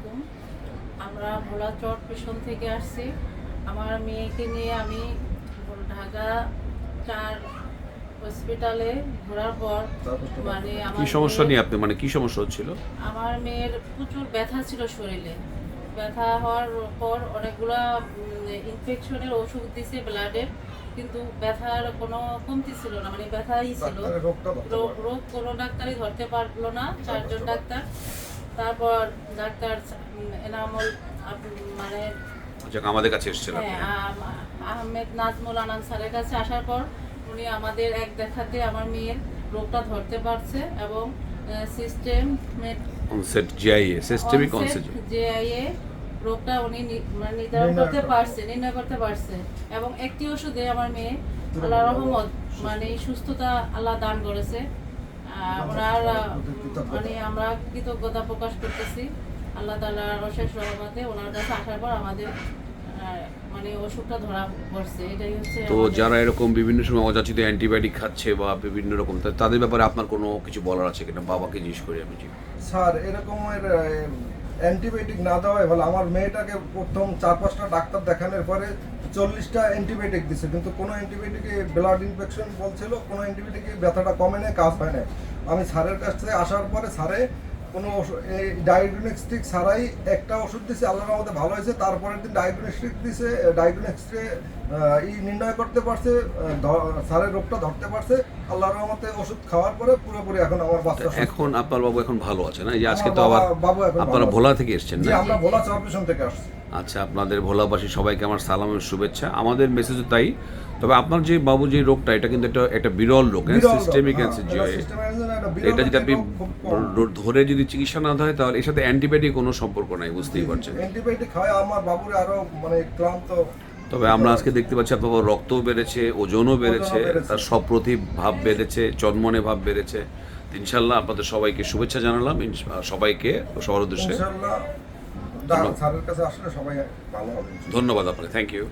আলাইকুম। আমরা ভোলা চট পেশন থেকে আসছি। আমার মেয়েকে নিয়ে আমি ঢাকা চার হসপিটালে ঘোরার পর মানে আমার কি সমস্যা নিয়ে আপনি মানে কি সমস্যা হচ্ছিল? আমার মেয়ের প্রচুর ব্যথা ছিল শরীরে। ব্যথা হওয়ার পর অনেকগুলা ইনফেকশনের ওষুধ দিছে ব্লাডের কিন্তু ব্যথার কোনো কমতি ছিল না। মানে ব্যথাই ছিল। রোগ কোনো ডাক্তারই ধরতে পারল না। চারজন ডাক্তার। তারপর ডাক্তার এনামুল মানে যাক আমাদের কাছে এসেছিল হ্যাঁ, আহমেদ নাজমুল আনাম স্যারের কাছে আসার পর উনি আমাদের এক দেখাতে আমার মেয়ের রোগটা ধরতে পারছে এবং system onset JIA systemic onset JIA রোগটা উনি মানে নির্ধারণ নির্ণয় করতে পারছে নির্ণয় করতে পারছে এবং একটি ওষুধে আমার মেয়ে আল্লাহ রহমত মানে সুস্থতা আল্লাহ দান করেছে। আহ, ওনার মানে আমরা কৃতজ্ঞতা প্রকাশ করতেছি। আল্লাহ তালার অশেষ রহমতে ওনার কাছে আসার পর আমাদের মানে অসুখটা ধরা পড়ছে। এটাই হচ্ছে তো যারা এরকম বিভিন্ন সময় অযাচিত অ্যান্টিবায়োটিক খাচ্ছে বা বিভিন্ন রকম তাদের ব্যাপারে আপনার কোনো কিছু বলার আছে কিনা? বাবাকে জিজ্ঞেস করি আমি জি। স্যার এরকমের অ্যান্টিবায়োটিক না দেওয়াই ভালো। আমার মেয়েটাকে প্রথম চার পাঁচটা ডাক্তার দেখানোর পরে চল্লিশটা অ্যান্টিবায়োটিক দিছে। কিন্তু কোনো অ্যান্টিবায়োটিকে ব্লাড ইনফেকশন বলছিল কোনো অ্যান্টিবায়োটিকে ব্যথাটা কমে নেই কাজ হয় না। আমি স্যারের কাছ থেকে আসার পরে স্যারে কোনো এই ডায়াগনস্টিক ছাড়াই একটা ওষুধ দিছে, আল্লাহর আমাদের ভালো হয়েছে, তারপরের দিন ডায়াগনস্টিক দিছে ডায়াগনস্টিকে ই নির্ণয় করতে পারছে স্যারের রোগটা ধরতে পারছে আল্লাহর রহমতে ওষুধ খাওয়ার পরে পুরোপুরি এখন আমার বাচ্চা এখন আপনার বাবু এখন ভালো আছে না? এই আজকে তো আবার বাবু আপনারা ভোলা থেকে এসেছেন না? আমরা ভোলা চরপেশন থেকে আসছি। আচ্ছা আপনাদের ভোলাবাসী সবাইকে আমার সালাম এবং শুভেচ্ছা। আমাদের মেসেজও তাই। তবে আপনার যে বাবু যে রোগটা এটা কিন্তু একটা একটা বিরল রোগ সিস্টেমিক হ্যাঁ, ক্যান্সার এটা systemic এটা যদি আপনি। ধরে যদি চিকিৎসা না হয় তাহলে এর সাথে অ্যান্টিবায়োটিক কোনো সম্পর্ক নাই বুঝতেই পারছেন। অ্যান্টিবায়োটিক খাওয়ায় আমার বাবুরে আরও মানে ক্লান্ত তবে আমরা আজকে দেখতে পাচ্ছি আপনার রক্তও বেড়েছে ওজনও বেড়েছে। তার সপ্রতি ভাব বেড়েছে চন্মনে ভাব বেড়েছে। ইনশাল্লাহ আপনাদের সবাইকে শুভেচ্ছা জানালাম। সবাইকে সবার উদ্দেশ্যে ধন্যবাদ আপনাকে। Thank you